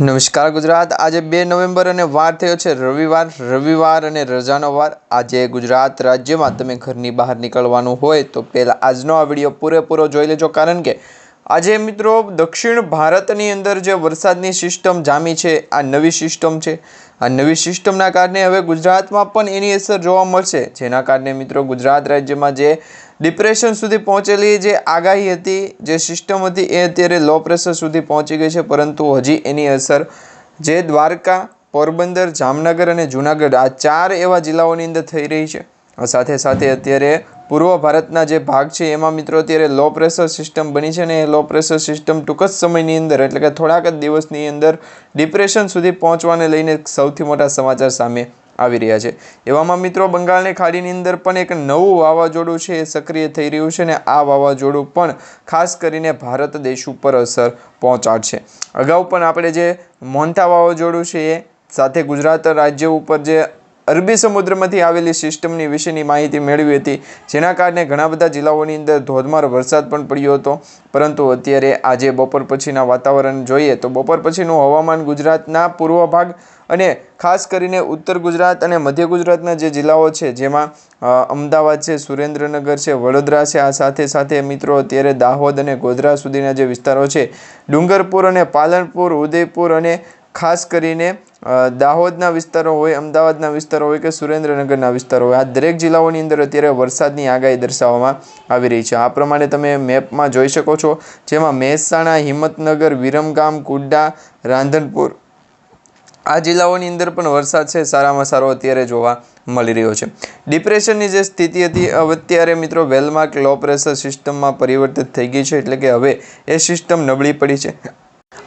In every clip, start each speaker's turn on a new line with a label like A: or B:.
A: નમસ્કાર ગુજરાત. આજે બે નવેમ્બર અને વાર થયો છે રવિવાર. રવિવાર અને રજાનો વાર. આજે ગુજરાત રાજ્યમાં તમે ઘરની બહાર નીકળવાનું હોય તો પહેલાં આજનો આ વીડિયો પૂરેપૂરો જોઈ લેજો. કારણ કે આજે મિત્રો દક્ષિણ ભારતની અંદર જે વરસાદની સિસ્ટમ જામી છે, આ નવી સિસ્ટમ છે. આ નવી સિસ્ટમના કારણે હવે ગુજરાતમાં પણ એની અસર જોવા મળશે. જેના કારણે મિત્રો ગુજરાત રાજ્યમાં જે ડિપ્રેશન સુધી પહોંચેલી જે આગાહી હતી, જે સિસ્ટમ હતી, એ અત્યારે લો પ્રેશર સુધી પહોંચી ગઈ છે. પરંતુ હજી એની અસર જે દ્વારકા, પોરબંદર, જામનગર અને જૂનાગઢ આ ચાર એવા જિલ્લાઓની અંદર થઈ રહી છે. સાથે સાથે અત્યારે પૂર્વ ભારતના જે ભાગ છે, એમાં મિત્રો અત્યારે લો પ્રેશર સિસ્ટમ બની છે ને એ લો પ્રેશર સિસ્ટમ ટૂંક જ સમયની અંદર, એટલે કે થોડાક જ દિવસની અંદર ડિપ્રેશન સુધી પહોંચવાને લઈને સૌથી મોટા સમાચાર સામે આવી રહ્યા છે. એવામાં મિત્રો બંગાળની ખાડીની અંદર પણ એક નવું વાવાઝોડું છે, એ સક્રિય થઈ રહ્યું છે ને આ વાવાઝોડું પણ ખાસ કરીને ભારત દેશ ઉપર અસર પહોંચાડશે. અગાઉ પણ આપણે જે મોન્ટા વાવાઝોડું છે, એ સાથે ગુજરાત રાજ્ય ઉપર જે અરબી સમુદ્રમાંથી આવેલી સિસ્ટમની વિશેની માહિતી મેળવી હતી. જેના કારણે ઘણા બધા જિલ્લાઓની અંદર ધોધમાર વરસાદ પણ પડ્યો હતો. પરંતુ અત્યારે આજે બપોર પછીના વાતાવરણ જોઈએ તો બપોર પછીનું હવામાન ગુજરાતના પૂર્વ ભાગ અને ખાસ કરીને ઉત્તર ગુજરાત અને મધ્ય ગુજરાતના જે જિલ્લાઓ છે, જેમાં અમદાવાદ છે, સુરેન્દ્રનગર છે, વડોદરા છે, આ સાથે સાથે મિત્રો અત્યારે દાહોદ અને ગોધરા સુધીના જે વિસ્તારો છે, ડુંગરપુર અને પાલનપુર, ઉદયપુર અને ખાસ કરીને દાહોદના વિસ્તારો હોય, અમદાવાદના વિસ્તારો હોય કે સુરેન્દ્રનગરના વિસ્તારો હોય, આ દરેક જિલ્લાઓની અંદર અત્યારે વરસાદની આગાહી દર્શાવવામાં આવી રહી છે. આ પ્રમાણે તમે મેપમાં જોઈ શકો છો, જેમાં મહેસાણા, હિંમતનગર, વિરમગામ, કુડા, રાંધનપુર આ જિલ્લાઓની અંદર પણ વરસાદ છે, સારામાં સારો અત્યારે જોવા મળી રહ્યો છે. ડિપ્રેશનની જે સ્થિતિ હતી હવે અત્યારે મિત્રો વેલમાર્ક લો પ્રેશર સિસ્ટમમાં પરિવર્તિત થઈ ગઈ છે, એટલે કે હવે એ સિસ્ટમ નબળી પડી છે.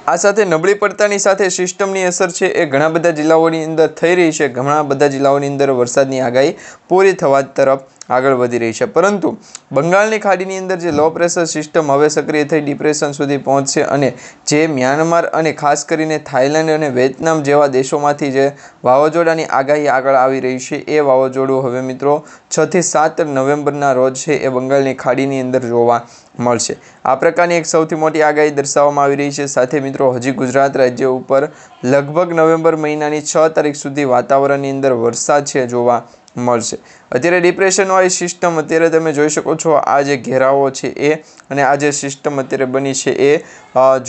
A: આ સાથે નબળી પડતાની સાથે સિસ્ટમની અસર છે એ ઘણા બધા જિલ્લાઓની અંદર થઈ રહી છે. ઘણા બધા જિલ્લાઓની અંદર વરસાદની આગાહી પૂરી થવા તરફ આગળ વધી રહી છે. પરંતુ બંગાળની ખાડીની અંદર જે લો પ્રેશર સિસ્ટમ હવે સક્રિય થઈ ડિપ્રેશન સુધી પહોંચશે અને જે મ્યાનમાર અને ખાસ કરીને થાઇલેન્ડ અને વિયેતનામ જેવા દેશોમાંથી જે વાવાઝોડાની આગાહી આગળ આવી રહી છે એ વાવાઝોડું હવે મિત્રો છથી સાત નવેમ્બરના રોજ છે એ બંગાળની ખાડીની અંદર જોવા મળશે. આ પ્રકારની એક સૌથી મોટી આગાહી દર્શાવવામાં આવી રહી છે. સાથે મિત્રો, હજી ગુજરાત રાજ્ય ઉપર લગભગ નવેમ્બર મહિનાની છ તારીખ સુધી વાતાવરણની અંદર વરસાદ છે જોવા મળશે. અત્યારે ડિપ્રેશનવાળી સિસ્ટમ અત્યારે તમે જોઈ શકો છો, આ જે ઘેરાવો છે એ અને આ જે સિસ્ટમ અત્યારે બની છે એ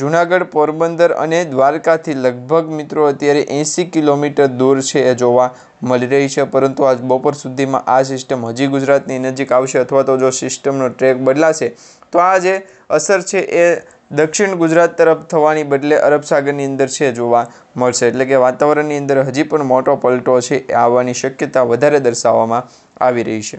A: જુનાગઢ, પોરબંદર અને દ્વારકાથી લગભગ મિત્રો અત્યારે એંસી કિલોમીટર દૂર છે એ જોવા મળી રહી છે. પરંતુ આજ બપોર સુધીમાં આ સિસ્ટમ હજી ગુજરાતની નજીક આવશે અથવા તો જો સિસ્ટમનો ટ્રેક બદલાશે, તો આ જે અસર છે એ દક્ષિણ ગુજરાત તરફ થવાની બદલે અરબ સાગરની અંદર છે જોવા મળશે. એટલે કે વાતાવરણની અંદર હજી પણ મોટો પલટો છે એ આવવાની શક્યતા વધારે દર્શાવવામાં આવી રહી છે.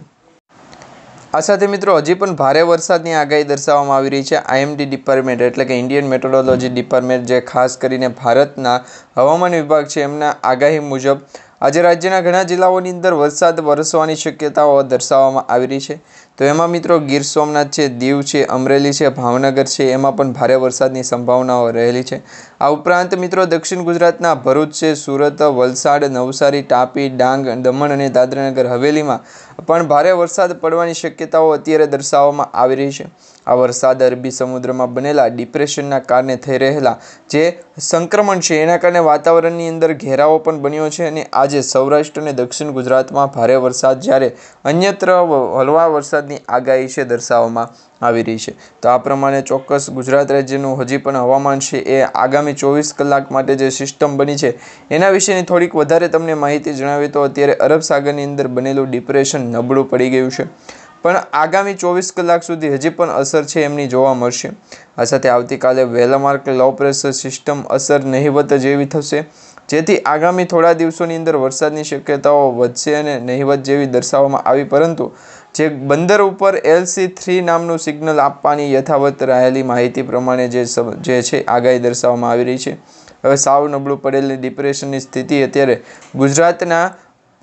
A: આ સાથે મિત્રો હજી પણ ભારે વરસાદની આગાહી દર્શાવવામાં આવી રહી છે. આઈએમડી ડિપાર્ટમેન્ટ એટલે કે ઇન્ડિયન મેટ્રોલોજી ડિપાર્ટમેન્ટ જે ખાસ કરીને ભારતના હવામાન વિભાગ છે એમના આગાહી મુજબ આજે રાજ્યના ઘણા જિલ્લાઓની અંદર વરસાદ વરસવાની શક્યતાઓ દર્શાવવામાં આવી રહી છે. તો એમાં મિત્રો ગીર સોમનાથ છે, દીવ છે, અમરેલી છે, ભાવનગર છે, એમાં પણ ભારે વરસાદની સંભાવનાઓ રહેલી છે. આ ઉપરાંત મિત્રો દક્ષિણ ગુજરાતના ભરૂચ છે, સુરત, વલસાડ, નવસારી, તાપી, ડાંગ, દમણ અને દાદરાનગર હવેલીમાં પણ ભારે વરસાદ પડવાની શક્યતાઓ અત્યારે દર્શાવવામાં આવી રહી છે. આ વરસાદ અરબી સમુદ્રમાં બનેલા ડિપ્રેશનના કારણે થઈ રહેલા જે સંક્રમણ છે, એના કારણે વાતાવરણની અંદર ઘેરાવો પણ બન્યો છે અને આજે સૌરાષ્ટ્ર અને દક્ષિણ ગુજરાતમાં ભારે વરસાદ જ્યારે અન્યત્ર હળવા વરસાદની આગાહી છે દર્શાવવામાં આવી રહી છે. તો આ પ્રમાણે ચોક્કસ ગુજરાત રાજ્યનું હજી પણ હવામાન છે એ આગામી ચોવીસ કલાક માટે જે સિસ્ટમ બની છે, એના વિશેની થોડીક વધારે તમને માહિતી જણાવી તો અત્યારે અરબ સાગરની અંદર બનેલું ડિપ્રેશન નબળું પડી ગયું છે. પણ આગામી ચોવીસ કલાક સુધી હજી પણ અસર છે એમની જોવા મળશે. આ સાથે આવતીકાલે વેલમાર્ક લો પ્રેશર સિસ્ટમ અસર નહિવત જેવી થશે. જેથી આગામી થોડા દિવસોની અંદર વરસાદની શક્યતાઓ વધશે અને નહિવત જેવી દર્શાવવામાં આવી પરંતુ જે બંદર ઉપર એલસી થ્રી નામનું સિગ્નલ આપવાની યથાવત રહેલી માહિતી પ્રમાણે જે જે છે, આગાહી દર્શાવવામાં આવી રહી છે. હવે સાવ નબળું પડેલી ડિપ્રેશનની સ્થિતિ અત્યારે ગુજરાતના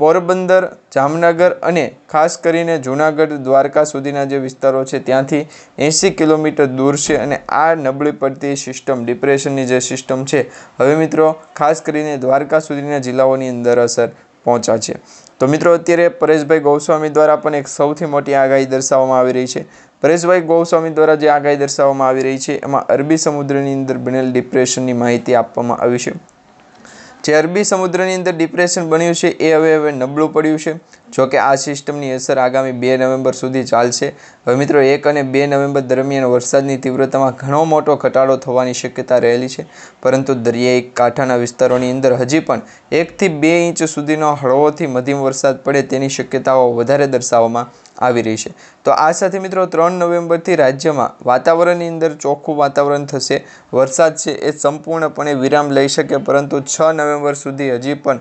A: પોરબંદર, જામનગર અને ખાસ કરીને જૂનાગઢ, દ્વારકા સુધીના જે વિસ્તારો છે, ત્યાંથી એંસી કિલોમીટર દૂર છે અને આ નબળી પડતી સિસ્ટમ ડિપ્રેશનની જે સિસ્ટમ છે, હવે મિત્રો ખાસ કરીને દ્વારકા સુધીના જિલ્લાઓની અંદર અસર પહોંચ્યા છે. તો મિત્રો, અત્યારે પરેશભાઈ ગોસ્વામી દ્વારા પણ એક સૌથી મોટી આગાહી દર્શાવવામાં આવી રહી છે. પરેશભાઈ ગોસ્વામી દ્વારા જે આગાહી દર્શાવવામાં આવી રહી છે, એમાં અરબી સમુદ્રની અંદર બનેલ ડિપ્રેશનની માહિતી આપવામાં આવી છે. જે અરબી સમુદ્રની અંદર ડિપ્રેશન બન્યું છે, એ હવે હવે નબળું પડ્યું છે. જો કે આ સિસ્ટમની અસર આગામી બે નવેમ્બર સુધી ચાલશે. હવે મિત્રો, એક અને બે નવેમ્બર દરમિયાન વરસાદની તીવ્રતામાં ઘણો મોટો ઘટાડો થવાની શક્યતા રહેલી છે. પરંતુ દરિયાઈ કાંઠાના વિસ્તારોની અંદર હજી પણ એકથી બે ઇંચ સુધીનો હળવોથી મધ્યમ વરસાદ પડે તેની શક્યતાઓ વધારે દર્શાવવામાં આવી રહી છે. તો આ સાથે મિત્રો ત્રણ નવેમ્બરથી રાજ્યમાં વાતાવરણની અંદર ચોખ્ખું વાતાવરણ થશે. વરસાદ છે એ સંપૂર્ણપણે વિરામ લઈ શકે, પરંતુ છ નવેમ્બર સુધી હજી પણ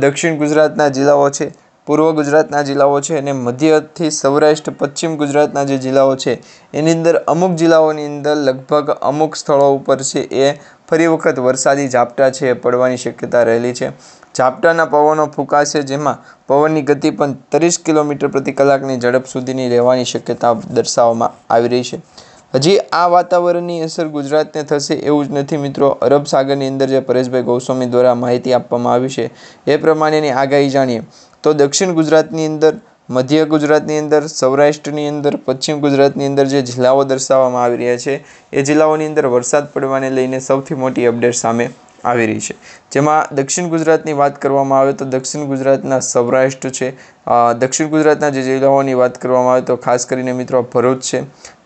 A: દક્ષિણ ગુજરાતના જિલ્લાઓ છે, પૂર્વ ગુજરાતના જિલ્લાઓ છે અને મધ્યથી સૌરાષ્ટ્ર, પશ્ચિમ ગુજરાતના જે જિલ્લાઓ છે, એની અંદર અમુક જિલ્લાઓની અંદર લગભગ અમુક સ્થળો ઉપર છે એ ફરી વખત વરસાદી ઝાપટા છે એ પડવાની શક્યતા રહેલી છે. ઝાપટાના પવનો ફૂંકાશે, જેમાં પવનની ગતિ પણ ત્રીસ કિલોમીટર પ્રતિ કલાકની ઝડપ સુધીની રહેવાની શક્યતા દર્શાવવામાં આવી રહી છે. હજી આ વાતાવરણની અસર ગુજરાતને થશે એવું જ નથી મિત્રો. અરબ સાગરની અંદર જે પરેશભાઈ ગોસ્વામી દ્વારા માહિતી આપવામાં આવી છે, એ પ્રમાણેની આગાહી જાણીએ. તો દક્ષિણ ગુજરાતની અંદર, મધ્ય ગુજરાતની અંદર, સૌરાષ્ટ્રની અંદર, પશ્ચિમ ગુજરાતની અંદર જે જિલ્લાઓ દર્શાવવામાં આવી રહ્યા છે, એ જિલ્લાઓની અંદર વરસાદ પડવાને લઈને સૌથી મોટી અપડેટ સામે આવી રહી છે. જેમાં દક્ષિણ ગુજરાતની વાત કરવામાં આવે તો દક્ષિણ ગુજરાતના સૌરાષ્ટ્ર છે. દક્ષિણ ગુજરાતના જે જિલ્લાઓની વાત કરવામાં આવે તો ખાસ કરીને મિત્રો ભરૂચ છે,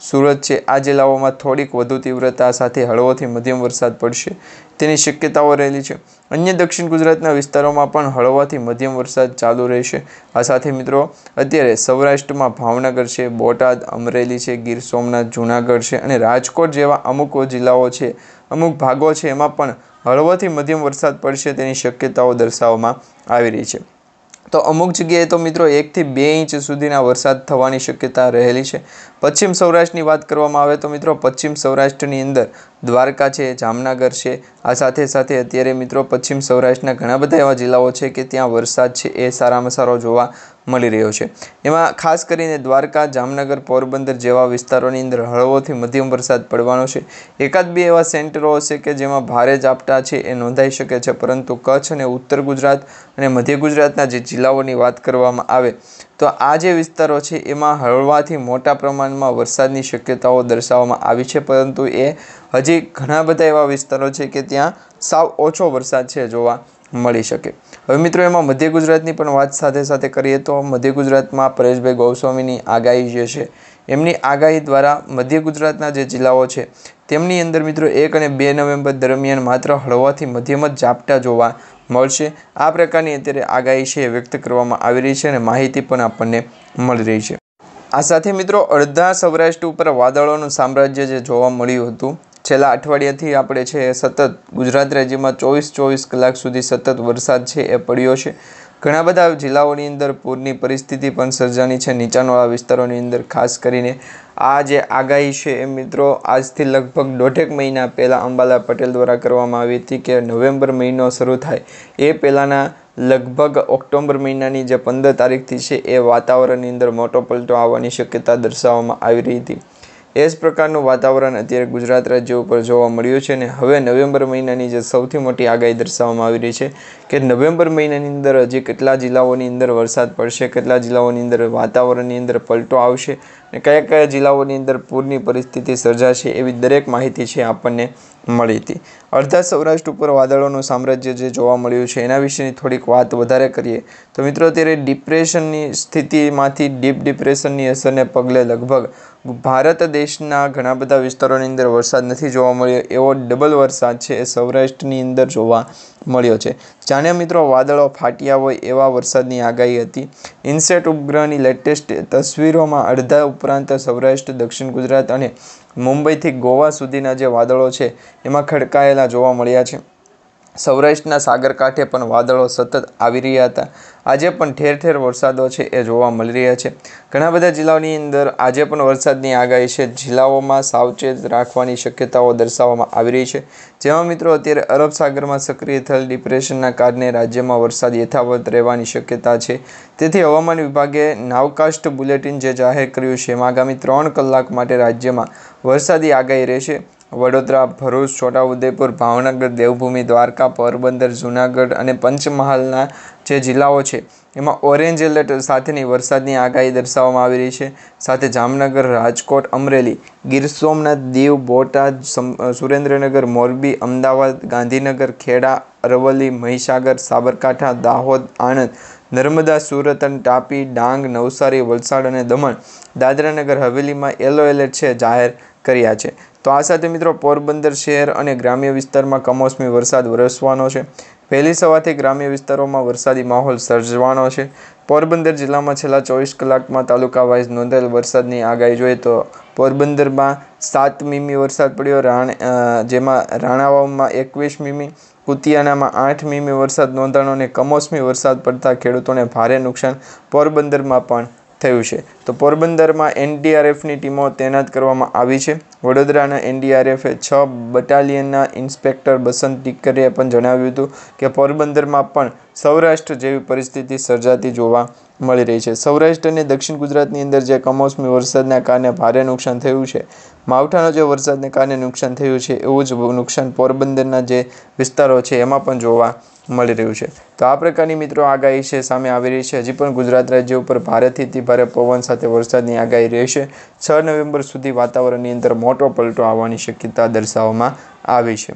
A: સુરત છે. આ જિલ્લાઓમાં થોડીક વધુ તીવ્રતા સાથે હળવોથી મધ્યમ વરસાદ પડશે. તેની શક્યતાઓ રહેલી છે. અન્ય દક્ષિણ ગુજરાતના વિસ્તારોમાં પણ હળવાથી મધ્યમ વરસાદ ચાલુ રહેશે. આ સાથે મિત્રો અત્યારે સૌરાષ્ટ્રમાં ભાવનગર છે, બોટાદ, અમરેલી છે, ગીર સોમનાથ, જૂનાગઢ છે અને રાજકોટ જેવા અમુક જિલ્લાઓ છે, અમુક ભાગો છે, એમાં પણ હળવોથી મધ્યમ વરસાદ પડશે તેની શક્યતાઓ દર્શાવવામાં આવી રહી છે. તો અમુક જગ્યાએ તો મિત્રો એકથી બે ઇંચ સુધીના વરસાદ થવાની શક્યતા રહેલી છે. પશ્ચિમ સૌરાષ્ટ્રની વાત કરવામાં આવે તો મિત્રો પશ્ચિમ સૌરાષ્ટ્રની અંદર દ્વારકા છે, જામનગર છે, આ સાથે સાથે અત્યારે મિત્રો પશ્ચિમ સૌરાષ્ટ્રના ઘણા બધા એવા જિલ્લાઓ છે કે ત્યાં વરસાદ છે એ સારામાં સારો જોવા મળી રહ્યો છે. એમાં ખાસ કરીને દ્વારકા, જામનગર, પોરબંદર જેવા વિસ્તારોની અંદર હળવોથી મધ્યમ વરસાદ પડવાનો છે. એકાદ બે એવા સેન્ટરો હશે કે જેમાં ભારે ઝાપટા છે એ નોંધાઈ શકે છે, પરંતુ કચ્છ અને ઉત્તર ગુજરાત અને મધ્ય ગુજરાતના જે જિલ્લાઓની વાત કરવામાં આવે, તો આ જે વિસ્તારો છે એમાં હળવાથી મોટા પ્રમાણમાં વરસાદની શક્યતાઓ દર્શાવવામાં આવી છે, પરંતુ એ હજી ઘણા બધા એવા વિસ્તારો છે કે ત્યાં સાવ ઓછો વરસાદ છે જોવા મળી શકે. હવે મિત્રો, એમાં મધ્ય ગુજરાતની પણ વાત સાથે સાથે કરીએ તો મધ્ય ગુજરાતમાં પરેશભાઈ ગૌસ્વામીની આગાહી જે છે, એમની આગાહી દ્વારા મધ્ય ગુજરાતના જે જિલ્લાઓ છે, તેમની અંદર મિત્રો એક અને બે નવેમ્બર દરમિયાન માત્ર હળવાથી મધ્યમ જ ઝાપટા જોવા મળશે. આ પ્રકારની અત્યારે આગાહી છે વ્યક્ત કરવામાં આવી રહી છે અને માહિતી પણ આપણને મળી રહી છે. આ સાથે મિત્રો, અડધા સૌરાષ્ટ્ર ઉપર વાદળોનું સામ્રાજ્ય જે જોવા મળ્યું હતું છેલ્લા અઠવાડિયાથી આપણે છે સતત ગુજરાત રાજ્યમાં ચોવીસ ચોવીસ કલાક સુધી સતત વરસાદ છે એ પડ્યો છે. ઘણા બધા જિલ્લાઓની અંદર પૂરની પરિસ્થિતિ પણ સર્જાની છે. નીચાણવાળા વિસ્તારોની અંદર ખાસ કરીને આ જે આગાહી છે એ મિત્રો આજથી લગભગ દોઢેક મહિના પહેલાં અંબાલા પટેલ દ્વારા કરવામાં આવી હતી કે નવેમ્બર મહિનો શરૂ થાય એ પહેલાંના લગભગ ઓક્ટોબર મહિનાની જે પંદર તારીખથી છે એ વાતાવરણની અંદર મોટો પલટો આવવાની શક્યતા દર્શાવવામાં આવી રહી હતી. એ જ પ્રકારનું વાતાવરણ અત્યારે ગુજરાત રાજ્ય ઉપર જોવા મળ્યું છે અને હવે નવેમ્બર મહિનાની જે સૌથી મોટી આગાહી દર્શાવવામાં આવી રહી છે કે નવેમ્બર મહિનાની અંદર હજી કેટલા જિલ્લાઓની અંદર વરસાદ પડશે, કેટલા જિલ્લાઓની અંદર વાતાવરણની અંદર પલટો આવશે અને કયા કયા જિલ્લાઓની અંદર પૂરની પરિસ્થિતિ સર્જાશે એવી દરેક માહિતી છે આપણને મળી હતી. અડધા સૌરાષ્ટ્ર ઉપર વાદળોનું સામ્રાજ્ય જે જોવા મળ્યું છે, એના વિશેની થોડીક વાત વધારે કરીએ. તો મિત્રો, અત્યારે ડિપ્રેશનની સ્થિતિમાંથી ડીપ ડિપ્રેશનની અસરને પગલે લગભગ ભારત દેશના ઘણા બધા વિસ્તારોની અંદર વરસાદ નથી જોવા મળ્યો, એવો ડબલ વરસાદ છે એ સૌરાષ્ટ્રની અંદર જોવા મળ્યો છે. જાણે મિત્રો, વાદળો ફાટ્યા હોય એવા વરસાદની આગાહી હતી. ઇન્સેટ ઉપગ્રહની લેટેસ્ટ તસવીરોમાં અડધા ઉપરાંત સૌરાષ્ટ્ર, દક્ષિણ ગુજરાત અને મુંબઈથી ગોવા સુધીના જે વાદળો છે, એમાં ખડકાયેલા જોવા મળ્યા છે. સૌરાષ્ટ્રના સાગરકાંઠે પણ વાદળો સતત આવી રહ્યા હતા. આજે પણ ઠેર ઠેર વરસાદો છે એ જોવા મળી રહ્યા છે. ઘણા બધા જિલ્લાઓની અંદર આજે પણ વરસાદની આગાહી છે. જિલ્લાઓમાં સાવચેત રાખવાની શક્યતાઓ દર્શાવવામાં આવી રહી છે. જેમાં મિત્રો અત્યારે અરબ સાગરમાં સક્રિય થયેલ ડિપ્રેશનના કારણે રાજ્યમાં વરસાદ યથાવત રહેવાની શક્યતા છે. તેથી હવામાન વિભાગે નાવકાસ્ટ બુલેટિન જે જાહેર કર્યું છે, એમાં આગામી ત્રણ કલાક માટે રાજ્યમાં વરસાદી આગાહી રહેશે. વડોદરા, ભરૂચ, છોટાઉદેપુર, ભાવનગર, દેવભૂમિ, દ્વારકા, પોરબંદર, જૂનાગઢ અને પંચમહાલના જે જિલ્લાઓ છે, એમાં ઓરેન્જ એલર્ટ સાથેની વરસાદની આગાહી દર્શાવવામાં આવી રહી છે. સાથે જામનગર, રાજકોટ, અમરેલી, ગીર સોમનાથ, દીવ, બોટાદ સુરેન્દ્રનગર, મોરબી, અમદાવાદ, ગાંધીનગર, ખેડા, અરવલ્લી, મહીસાગર, સાબરકાંઠા, દાહોદ, આણંદ નર્મદા, સુરત અને તાપી, ડાંગ, નવસારી, વલસાડ અને દમણ, દાદરાનગર, હવેલીમાં યલો એલર્ટ છે જાહેર કર્યા છે. તો આ સાથે મિત્રો પોરબંદર શહેર અને ગ્રામ્ય વિસ્તારમાં કમોસમી વરસાદ વરસવાનો છે. વહેલી સવારથી ગ્રામ્ય વિસ્તારોમાં વરસાદી માહોલ સર્જવાનો છે. પોરબંદર જિલ્લામાં છેલ્લા ચોવીસ કલાકમાં તાલુકા વાઇઝ નોંધાયેલ વરસાદની આગાહી જોઈએ તો પોરબંદરમાં સાત મીમી વરસાદ પડ્યો. રાણ જેમાં રાણાવાવમાં એકવીસ મીમી કુતિયાનામાં આઠ મીમી વરસાદ નોંધાણો અને કમોસમી વરસાદ પડતા ખેડૂતોને ભારે નુકસાન પોરબંદરમાં પણ થયું છે. તો પોરબંદરમાં એનડીઆરએફની ટીમો તૈનાત કરવામાં આવી છે. વડોદરાના એનડીઆરએફે છ બટાલિયનના ઇન્સ્પેક્ટર બસંત ટીકરીએ પણ જણાવ્યું હતું કે પોરબંદરમાં પણ સૌરાષ્ટ્ર જેવી પરિસ્થિતિ સર્જાતી જોવા મળી રહી છે. સૌરાષ્ટ્ર અને દક્ષિણ ગુજરાતની અંદર જે કમોસમી વરસાદના કારણે ભારે નુકસાન થયું છે, માવઠાનો જે વરસાદને કારણે નુકસાન થયું છે, એવું જ નુકસાન પોરબંદરના જે વિસ્તારો છે, એમાં પણ જોવા મળી રહ્યું છે. તો આ પ્રકારની મિત્રો આગાહી છે, સામે આવી રહી છે. હજી પણ ગુજરાત રાજ્ય ઉપર ભારેથી અતિ ભારે પવન સાથે વરસાદની આગાહી રહેશે છ નવેમ્બર સુધી વાતાવરણની અંદર મોટો પલટો આવવાની શક્યતા દર્શાવવામાં આવી છે.